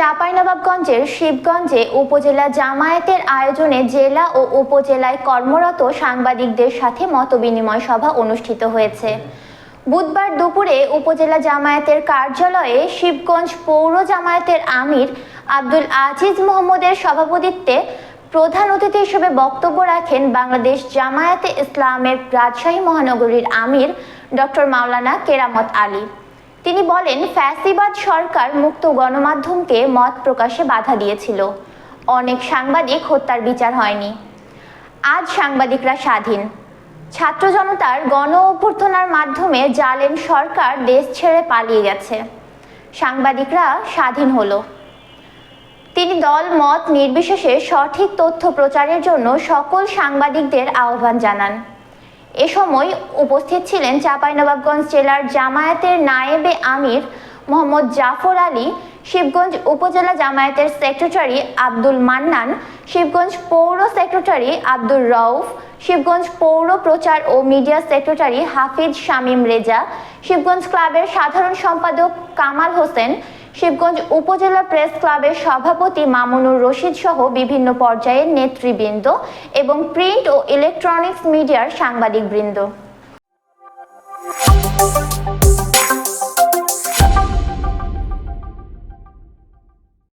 চাঁপাইনবাবগঞ্জের শিবগঞ্জে উপজেলা জামায়াতের আয়োজনে জেলা ও উপজেলায় কর্মরত সাংবাদিকদের সাথে মতবিনিময় সভা অনুষ্ঠিত হয়েছে। বুধবার দুপুরে উপজেলা জামায়াতের কার্যালয়ে শিবগঞ্জ পৌর জামায়াতের আমির আব্দুল আজিজ মোহাম্মদের সভাপতিত্বে প্রধান অতিথি হিসেবে বক্তব্য রাখেন বাংলাদেশ জামায়াতে ইসলামের রাজশাহী মহানগরীর আমির ডক্টর মাওলানা কেরামত আলী। তিনি বলেন, ফ্যাসিবাদ সরকার মুক্ত গণমাধ্যমকে মত প্রকাশে বাধা দিয়েছিল। অনেক সাংবাদিক হত্যার বিচার হয়নি। আজ সাংবাদিকরা স্বাধীন। ছাত্র জনতার গণ অভ্যর্থনার মাধ্যমে জালেম সরকার দেশ ছেড়ে পালিয়ে গেছে। সাংবাদিকরা স্বাধীন হলো। তিনি দল, মত নির্বিশেষে সঠিক তথ্য প্রচারের জন্য সকল সাংবাদিকদের আহ্বান জানান। এ সময় উপস্থিত ছিলেন চাঁপাইনবাবগঞ্জ জেলার জামায়াতের নায়েবে আমির মোহাম্মদ জাফর আলী, শিবগঞ্জ উপজেলা জামায়াতের সেক্রেটারি আব্দুল মান্নান, শিবগঞ্জ পৌর সেক্রেটারি আব্দুর রউফ, শিবগঞ্জ পৌর প্রচার ও মিডিয়া সেক্রেটারি হাফিজ শামীম রেজা, শিবগঞ্জ ক্লাবের সাধারণ সম্পাদক কামাল হোসেন শিবগঞ্জ উপজেলা প্রেস ক্লাবের সভাপতি মামুনুর রশিদ সহ বিভিন্ন পর্যায়ের নেতৃবৃন্দ এবং প্রিন্ট ও ইলেকট্রনিক্স মিডিয়ার সাংবাদিকবৃন্দ।